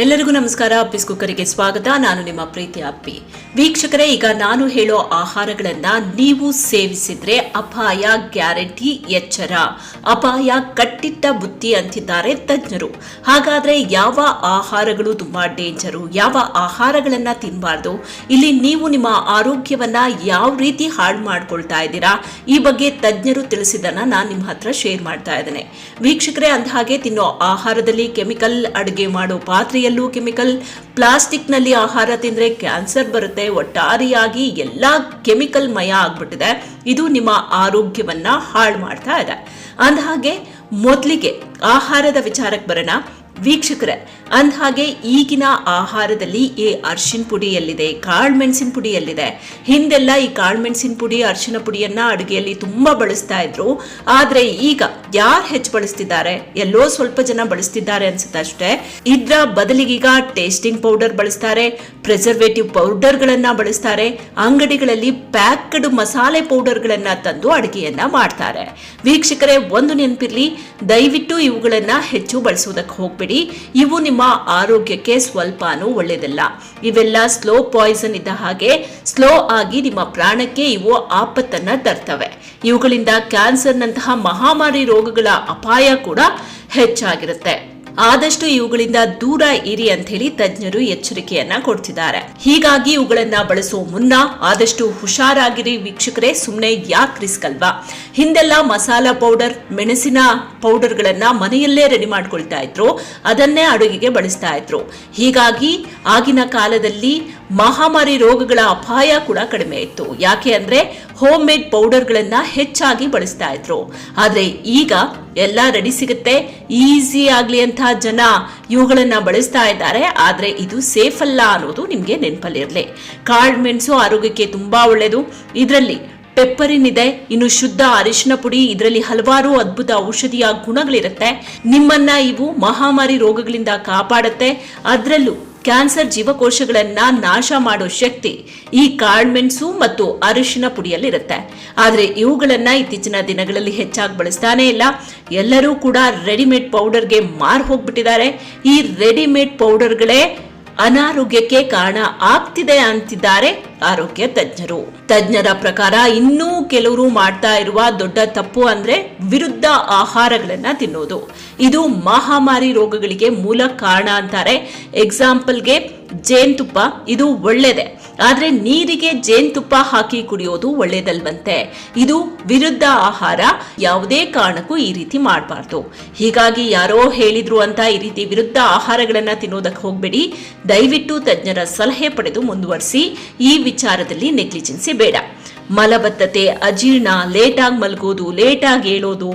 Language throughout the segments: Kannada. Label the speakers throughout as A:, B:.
A: ಎಲ್ಲರಿಗೂ ನಮಸ್ಕಾರ. ಅಪ್ಪಿಸ್ ಕುಕ್ಕರಿಗೆ ಸ್ವಾಗತ. ನಾನು ನಿಮ್ಮ ಪ್ರೀತಿ ಅಪ್ಪಿ. ವೀಕ್ಷಕರೇ, ಈಗ ನಾನು ಹೇಳೋ ಆಹಾರಗಳನ್ನ ನೀವು ಸೇವಿಸಿದ್ರೆ ಅಪಾಯ ಗ್ಯಾರಂಟಿ ಎಚ್ಚರ. ಅಪಾಯ ಕಟ್ಟಿಟ್ಟ ಬುತ್ತಿ ಅಂತಿದ್ದಾರೆ ತಜ್ಞರು. ಹಾಗಾದ್ರೆ ಯಾವ ಆಹಾರಗಳು ತುಂಬಾ ಡೇಂಜರು? ಯಾವ ಆಹಾರಗಳನ್ನ ತಿನ್ನಬಾರ್ದು ಇಲ್ಲಿ ನೀವು ನಿಮ್ಮ ಆರೋಗ್ಯವನ್ನ ಯಾವ ರೀತಿ ಹಾಳು ಮಾಡ್ಕೊಳ್ತಾ ಇದ್ದೀರಾ? ಈ ಬಗ್ಗೆ ತಜ್ಞರು ತಿಳಿಸಿದನ್ನ ನಾನು ನಿಮ್ಮ ಹತ್ರ ಶೇರ್ ಮಾಡ್ತಾ ಇದ್ದೇನೆ. ವೀಕ್ಷಕರೇ, ಅಂದಹಾಗೆ ತಿನ್ನೋ ಆಹಾರದಲ್ಲಿ ಕೆಮಿಕಲ್ ಅಡುಗೆ ಮಾಡೋ ಪಾತ್ರೆಯಲ್ಲೂ ಕೆಮಿಕಲ್ ಪ್ಲಾಸ್ಟಿಕ್ನಲ್ಲಿ ಆಹಾರ ತಿಂದ್ರೆ ಕ್ಯಾನ್ಸರ್ ಬರುತ್ತೆ. ಒಟ್ಟಾರಿಯಾಗಿ ಎಲ್ಲ ಕೆಮಿಕಲ್ ಮಯ ಆಗ್ಬಿಟ್ಟಿದೆ. ಇದು ನಿಮ್ಮ ಆರೋಗ್ಯವನ್ನ ಹಾಳು ಮಾಡ್ತಾ ಇದೆ. ಅಂದಹಾಗೆ ಮೊದಲಿಗೆ ಆಹಾರದ ವಿಚಾರಕ್ಕೆ ಬರೋಣ. ವೀಕ್ಷಕರೇ, ಅಂದಹಾಗೆ ಈಗಿನ ಆಹಾರದಲ್ಲಿ ಈ ಅರ್ಶಿನ ಪುಡಿ ಎಲ್ಲಿದೆ ಕಾಳುಮೆಣಸಿನ ಪುಡಿ ಎಲ್ಲಿದೆ ಹಿಂದೆಲ್ಲ ಈ ಕಾಳುಮೆಣಸಿನ ಪುಡಿ, ಅರ್ಶಿನ ಪುಡಿಯನ್ನ ಅಡುಗೆಯಲ್ಲಿ ತುಂಬಾ ಬಳಸ್ತಾ ಇದ್ರು. ಆದರೆ ಈಗ ಯಾರು ಹೆಚ್ಚು ಬಳಸ್ತಿದ್ದಾರೆ ಎಲ್ಲೋ ಸ್ವಲ್ಪ ಜನ ಬಳಸ್ತಿದ್ದಾರೆ ಅನ್ಸುತ್ತೆ ಅಷ್ಟೇ ಇದ್ರ ಬದಲಿಗೀಗ ಟೇಸ್ಟಿಂಗ್ ಪೌಡರ್ ಬಳಸ್ತಾರೆ ಪ್ರಿಸರ್ವೇಟಿವ್ ಪೌಡರ್ಗಳನ್ನ ಬಳಸ್ತಾರೆ, ಅಂಗಡಿಗಳಲ್ಲಿ ಪ್ಯಾಕ್ಡ್ ಮಸಾಲೆ ಪೌಡರ್ಗಳನ್ನ ತಂದು ಅಡುಗೆಯನ್ನ ಮಾಡ್ತಾರೆ. ವೀಕ್ಷಕರೇ, ಒಂದು ನೆನಪಿರ್ಲಿ, ದಯವಿಟ್ಟು ಇವುಗಳನ್ನ ಹೆಚ್ಚು ಬಳಸುವುದಕ್ಕೆ ಹೋಗ್ಬೇಡಿ. ಇವು ನಿಮ್ಮ ಆರೋಗ್ಯಕ್ಕೆ ಸ್ವಲ್ಪನೂ ಒಳ್ಳೆಯದಲ್ಲ ಇವೆಲ್ಲ ಸ್ಲೋ ಪಾಯ್ಸನ್ ಇದ್ದ ಹಾಗೆ ಸ್ಲೋ ಆಗಿ ನಿಮ್ಮ ಪ್ರಾಣಕ್ಕೆ ಇವು ಆಪತ್ತನ್ನ ತರ್ತವೆ. ಇವುಗಳಿಂದ ಕ್ಯಾನ್ಸರ್ ನಂತಹ ಮಹಾಮಾರಿ ರೋಗಗಳ ಅಪಾಯ ಕೂಡ ಹೆಚ್ಚಾಗಿರುತ್ತೆ. ಆದಷ್ಟು ಇವುಗಳಿಂದ ದೂರ ಇರಿ ಅಂತ ಹೇಳಿ ತಜ್ಞರು ಎಚ್ಚರಿಕೆಯನ್ನ ಕೊಡ್ತಿದ್ದಾರೆ. ಹೀಗಾಗಿ ಇವುಗಳನ್ನ ಬಳಸೋ ಮುನ್ನ ಆದಷ್ಟು ಹುಷಾರಾಗಿರಿ ವೀಕ್ಷಕರೇ ಸುಮ್ಮನೆ ಯಾಕೆ ರಿಸ್ಕ್ ಅಲ್ವಾ? ಹಿಂದೆಲ್ಲ ಮಸಾಲ ಪೌಡರ್, ಮೆಣಸಿನ ಪೌಡರ್ ಗಳನ್ನ ಮನೆಯಲ್ಲೇ ರೆಡಿ ಮಾಡ್ಕೊಳ್ತಾ ಇದ್ರು, ಅದನ್ನೇ ಅಡುಗೆಗೆ ಬಳಸ್ತಾ ಇದ್ರು. ಹೀಗಾಗಿ ಆಗಿನ ಕಾಲದಲ್ಲಿ ಮಹಾಮಾರಿ ರೋಗಗಳ ಅಪಾಯ ಕೂಡ ಕಡಿಮೆ ಇತ್ತು. ಯಾಕೆ ಅಂದ್ರೆ ಹೋಮ್ ಮೇಡ್ ಪೌಡರ್ಗಳನ್ನ ಹೆಚ್ಚಾಗಿ ಬಳಸ್ತಾ ಇದ್ರು. ಆದ್ರೆ ಈಗ ಎಲ್ಲ ರೆಡಿ ಸಿಗುತ್ತೆ. ಈಸಿ ಆಗ್ಲಿ ಅಂತ ಜನ ಇವುಗಳನ್ನ ಬಳಸ್ತಾ ಇದ್ದಾರೆ. ಆದ್ರೆ ಇದು ಸೇಫ್ ಅಲ್ಲ ಅನ್ನೋದು ನಿಮ್ಗೆ ನೆನಪಲ್ಲಿರಲಿ. ಕಾಳು ಮೆಣಸು ಆರೋಗ್ಯಕ್ಕೆ ತುಂಬಾ ಒಳ್ಳೇದು. ಇದರಲ್ಲಿ ಪೆಪ್ಪರಿನ್ ಇದೆ. ಇನ್ನು ಶುದ್ಧ ಅರಿಶಿನ ಪುಡಿ, ಇದರಲ್ಲಿ ಹಲವಾರು ಅದ್ಭುತ ಔಷಧಿಯ ಗುಣಗಳಿರುತ್ತೆ. ನಿಮ್ಮನ್ನ ಇವು ಮಹಾಮಾರಿ ರೋಗಗಳಿಂದ ಕಾಪಾಡುತ್ತೆ. ಅದರಲ್ಲೂ ಕ್ಯಾನ್ಸರ್ ಜೀವಕೋಶಗಳನ್ನ ನಾಶ ಮಾಡೋ ಶಕ್ತಿ ಈ ಕಾಳ್ಮೆಣಸು ಮತ್ತು ಅರಿಶಿನ ಪುಡಿಯಲ್ಲಿರುತ್ತೆ. ಆದ್ರೆ ಇವುಗಳನ್ನ ಇತ್ತೀಚಿನ ದಿನಗಳಲ್ಲಿ ಹೆಚ್ಚಾಗಿ ಬಳಸ್ತಾನೆ ಇಲ್ಲ. ಎಲ್ಲರೂ ಕೂಡ ರೆಡಿಮೇಡ್ ಪೌಡರ್ಗೆ ಮಾರು ಹೋಗ್ಬಿಟ್ಟಿದ್ದಾರೆ. ಈ ರೆಡಿಮೇಡ್ ಪೌಡರ್ಗಳೇ ಅನಾರೋಗ್ಯಕ್ಕೆ ಕಾರಣ ಆಗ್ತಿದೆ ಅಂತಿದ್ದಾರೆ ಆರೋಗ್ಯ ತಜ್ಞರು. ತಜ್ಞರ ಪ್ರಕಾರ ಇನ್ನೂ ಕೆಲವರು ಮಾಡ್ತಾ ಇರುವ ದೊಡ್ಡ ತಪ್ಪು ಅಂದ್ರೆ ವಿರುದ್ಧ ಆಹಾರಗಳನ್ನ ತಿನ್ನೋದು. ಇದು ಮಹಾಮಾರಿ ರೋಗಗಳಿಗೆ ಮೂಲ ಕಾರಣ ಅಂತಾರೆ. ಎಕ್ಸಾಂಪಲ್ಗೆ ಜೇನುತುಪ್ಪ, ಇದು ಒಳ್ಳೆಯದೇ ಆದ್ರೆ ನೀರಿಗೆ ಜೇನುತುಪ್ಪ ಹಾಕಿ ಕುಡಿಯೋದು ಒಳ್ಳೇದಲ್ವಂತೆ. ಇದು ವಿರುದ್ಧ ಆಹಾರ, ಯಾವುದೇ ಕಾರಣಕ್ಕೂ ಈ ರೀತಿ ಮಾಡಬಾರ್ದು. ಹೀಗಾಗಿ ಯಾರೋ ಹೇಳಿದ್ರು ಅಂತ ಈ ರೀತಿ ವಿರುದ್ಧ ಆಹಾರಗಳನ್ನು ತಿನ್ನೋದಕ್ಕೆ ಹೋಗ್ಬೇಡಿ. ದಯವಿಟ್ಟು ತಜ್ಞರ ಸಲಹೆ ಪಡೆದು ಮುಂದುವರಿಸಿ. ಈ ವಿಚಾರದಲ್ಲಿ ನೆಗ್ಲಿಜೆನ್ಸಿ ಬೇಡ. ಮಲಬದ್ಧತೆ, ಅಜೀರ್ಣ, ಲೇಟಾಗಿ ಮಲಗೋದು, ಲೇಟಾಗಿ ಏಳೋದು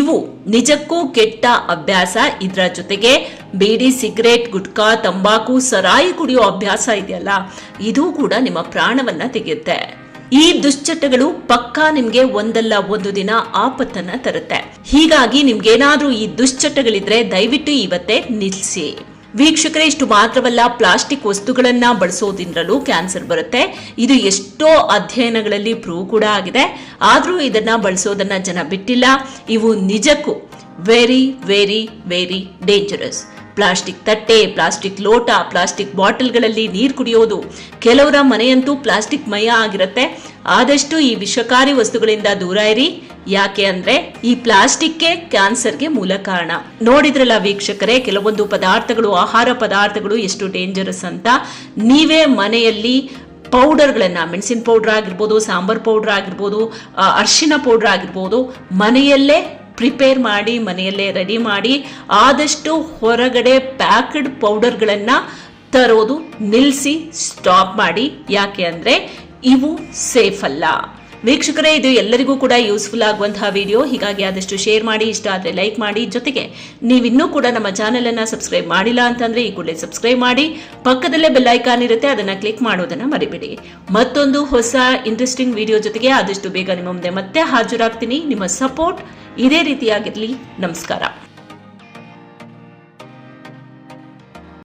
A: ಇವು ನಿಜಕ್ಕೂ ಕೆಟ್ಟ ಅಭ್ಯಾಸ. ಇದರ ಜೊತೆಗೆ ಬೀಡಿ ಸಿಗರೇಟ್, ಗುಟ್ಕಾ, ತಂಬಾಕು, ಸರಾಯಿ ಕುಡಿಯೋ ಅಭ್ಯಾಸ ಇದೆಯಲ್ಲ, ಇದು ಕೂಡ ನಿಮ್ಮ ಪ್ರಾಣವನ್ನ ತೆಗೆಯುತ್ತೆ. ಈ ದುಶ್ಚಟಗಳು ಪಕ್ಕಾ ನಿಮ್ಗೆ ಒಂದಲ್ಲ ಒಂದು ದಿನ ಆಪತ್ತನ್ನ ತರುತ್ತೆ. ಹೀಗಾಗಿ ನಿಮ್ಗೇನಾದ್ರೂ ಈ ದುಶ್ಚಟಗಳಿದ್ರೆ ದಯವಿಟ್ಟು ಇವತ್ತೇ ನಿಲ್ಲಿಸಿ ವೀಕ್ಷಕರೇ, ಇಷ್ಟು ಮಾತ್ರವಲ್ಲ, ಪ್ಲಾಸ್ಟಿಕ್ ವಸ್ತುಗಳನ್ನ ಬಳಸೋದ್ರಿಂದಲೂ ಕ್ಯಾನ್ಸರ್ ಬರುತ್ತೆ. ಇದು ಎಷ್ಟೋ ಅಧ್ಯಯನಗಳಲ್ಲಿ ಪ್ರೂವ್ ಕೂಡ ಆಗಿದೆ. ಆದ್ರೂ ಇದನ್ನ ಬಳಸೋದನ್ನ ಜನ ಬಿಟ್ಟಿಲ್ಲ. ಇವು ನಿಜಕ್ಕೂ very very very dangerous plastic ತಟ್ಟೆ, ಪ್ಲಾಸ್ಟಿಕ್ ಲೋಟ, ಪ್ಲಾಸ್ಟಿಕ್ ಬಾಟಲ್ಗಳಲ್ಲಿ ನೀರು ಕುಡಿಯೋದು. ಕೆಲವರ ಮನೆಯಂತೂ ಪ್ಲಾಸ್ಟಿಕ್ ಮಯ ಆಗಿರುತ್ತೆ. ಆದಷ್ಟು ಈ ವಿಷಕಾರಿ ವಸ್ತುಗಳಿಂದ ದೂರ ಇರಿ. ಯಾಕೆ ಅಂದ್ರೆ ಈ ಪ್ಲಾಸ್ಟಿಕ್ಗೆ ಕ್ಯಾನ್ಸರ್ಗೆ ಮೂಲ ಕಾರಣ. ನೋಡಿದ್ರಲ್ಲ ವೀಕ್ಷಕರೇ, ಕೆಲವೊಂದು ಪದಾರ್ಥಗಳು, ಆಹಾರ ಪದಾರ್ಥಗಳು ಎಷ್ಟು ಡೇಂಜರಸ್ ಅಂತ. ನೀವೇ ಮನೆಯಲ್ಲಿ ಪೌಡರ್ಗಳನ್ನು, ಮೆಣಸಿನ ಪೌಡರ್ ಆಗಿರ್ಬೋದು, ಸಾಂಬಾರ್ ಪೌಡರ್ ಆಗಿರ್ಬೋದು ಅರ್ಶಿನ ಪೌಡರ್ ಆಗಿರ್ಬೋದು, ಮನೆಯಲ್ಲೇ ಪ್ರಿಪೇರ್ ಮಾಡಿ, ಮನೆಯಲ್ಲೇ ರೆಡಿ ಮಾಡಿ, ಆದಷ್ಟು ಹೊರಗಡೆ ಪ್ಯಾಕ್ಡ್ ಪೌಡರ್ಗಳನ್ನು ತರೋದು ನಿಲ್ಲಿಸಿ ಸ್ಟಾಪ್ ಮಾಡಿ. ಯಾಕೆ ಅಂದರೆ ಇವು ಸೇಫ್ ಅಲ್ಲ. ವೀಕ್ಷಕರೇ, ಇದು ಎಲ್ಲರಿಗೂ ಕೂಡ ಯೂಸ್ಫುಲ್ ಆಗುವಂತಹ ವಿಡಿಯೋ ಹೀಗಾಗಿ ಆದಷ್ಟು ಶೇರ್ ಮಾಡಿ, ಇಷ್ಟ ಆದರೆ ಲೈಕ್ ಮಾಡಿ. ಜೊತೆಗೆ ನೀವಿನ್ನೂ ಕೂಡ ನಮ್ಮ ಚಾನೆಲ್ ಅನ್ನ ಸಬ್ಸ್ಕ್ರೈಬ್ ಮಾಡಿಲ್ಲ ಅಂತಂದ್ರೆ ಈ ಕೂಡಲೇ ಸಬ್ಸ್ಕ್ರೈಬ್ ಮಾಡಿ. ಪಕ್ಕದಲ್ಲೇ ಬೆಲ್ ಐಕಾನ್ ಇರುತ್ತೆ, ಅದನ್ನ ಕ್ಲಿಕ್ ಮಾಡೋದನ್ನ ಮರಿಬೇಡಿ. ಮತ್ತೊಂದು ಹೊಸ ಇಂಟ್ರೆಸ್ಟಿಂಗ್ ವಿಡಿಯೋ ಜೊತೆಗೆ ಆದಷ್ಟು ಬೇಗ ನಿಮ್ಮ ಮುಂದೆ ಮತ್ತೆ ಹಾಜರಾಗ್ತೀನಿ. ನಿಮ್ಮ ಸಪೋರ್ಟ್ ಇದೇ ರೀತಿಯಾಗಿರಲಿ. ನಮಸ್ಕಾರ.